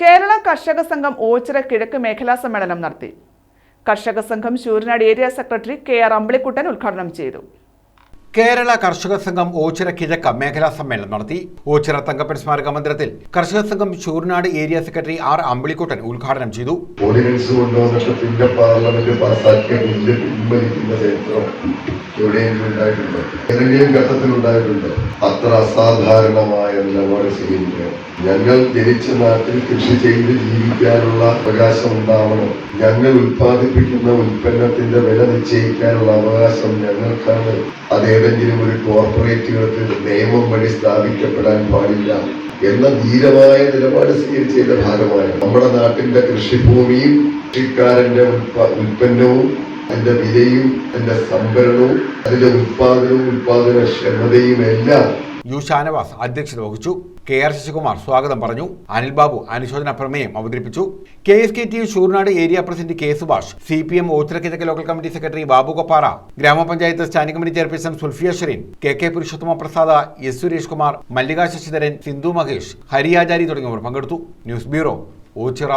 കേരള കർഷക സംഘം ഓച്ചിറ കിഴക്ക് മേഖലാ സമ്മേളനം നടത്തി. കർഷക സംഘം Sooranad area secretary K R Ambilikuttan ഉദ്ഘാടനം ചെയ്തു. കേരള കർഷക സംഘം ഓച്ചിറ കിഴക്ക മേഖലാ സമ്മേളനം നടത്തി. ഓച്ചിറ തങ്കപ്പൻ സ്മാരക മന്ദിരത്തിൽ കർഷക സംഘം Sooranad area secretary R Ambilikuttan ഉദ്ഘാടനം ചെയ്തു. ഓർഡിനൻസ് കൊണ്ടുവന്നിട്ട് പാർലമെന്റ് പാസാക്കിയ ബില്ല് പിൻവലിക്കുന്ന ചരിത്രം എവിടെയെങ്കിലും ഉണ്ടായിട്ടുണ്ടോ? ഏതെങ്കിലും ഘട്ടത്തിൽ ഉണ്ടായിട്ടുണ്ടോ? അത്ര അസാധാരണമായ നിലപാട് സ്വീകരിക്കുകയാണ് ഞങ്ങൾ ജനിച്ച നാട്ടിൽ കൃഷി ചെയ്ത് ജീവിക്കാനുള്ള അവകാശം ഉണ്ടാവണം. ഞങ്ങൾ ഉൽപ്പാദിപ്പിക്കുന്ന ഉൽപ്പന്നത്തിന്റെ വില നിശ്ചയിക്കാനുള്ള അവകാശം ഞങ്ങൾക്കാണ്. അത് ഏതെങ്കിലും ഒരു കോർപ്പറേറ്റുകൾക്ക് നിയമം വഴി സ്ഥാപിക്കപ്പെടാൻ പാടില്ല എന്ന ധീരമായ നിലപാട് സ്വീകരിച്ചതിന്റെ ഭാഗമായി നമ്മുടെ നാട്ടിന്റെ കൃഷിഭൂമിയും കൃഷിക്കാരന്റെ ഉൽപ്പ- ഉൽപ്പന്നവും അതിന്റെ വിലയും അതിന്റെ സംഭരണവും അതിന്റെ ഉൽപാദനവും ഉൽപാദനക്ഷമതയും എല്ലാം യു ഷാനവാസ് അധ്യക്ഷത വഹിച്ചു. കെ ആർ ശശികുമാർ സ്വാഗതം പറഞ്ഞു. അനിൽ ബാബു അനുശോചന പ്രമേയം അവതരിപ്പിച്ചു. K S K T Sooranad area president K Subhash C P M Ochira കിഴക്ക് local committee secretary Babu Koppara ഗ്രാമപഞ്ചായത്ത് standing committee chairperson Sulfiya Sherin K K Purushothama Prasada S Suresh Kumar Mallika Sasidharan Sindhu Mahesh Hariyachari തുടങ്ങിയവർ പങ്കെടുത്തു. News bureau Ochira.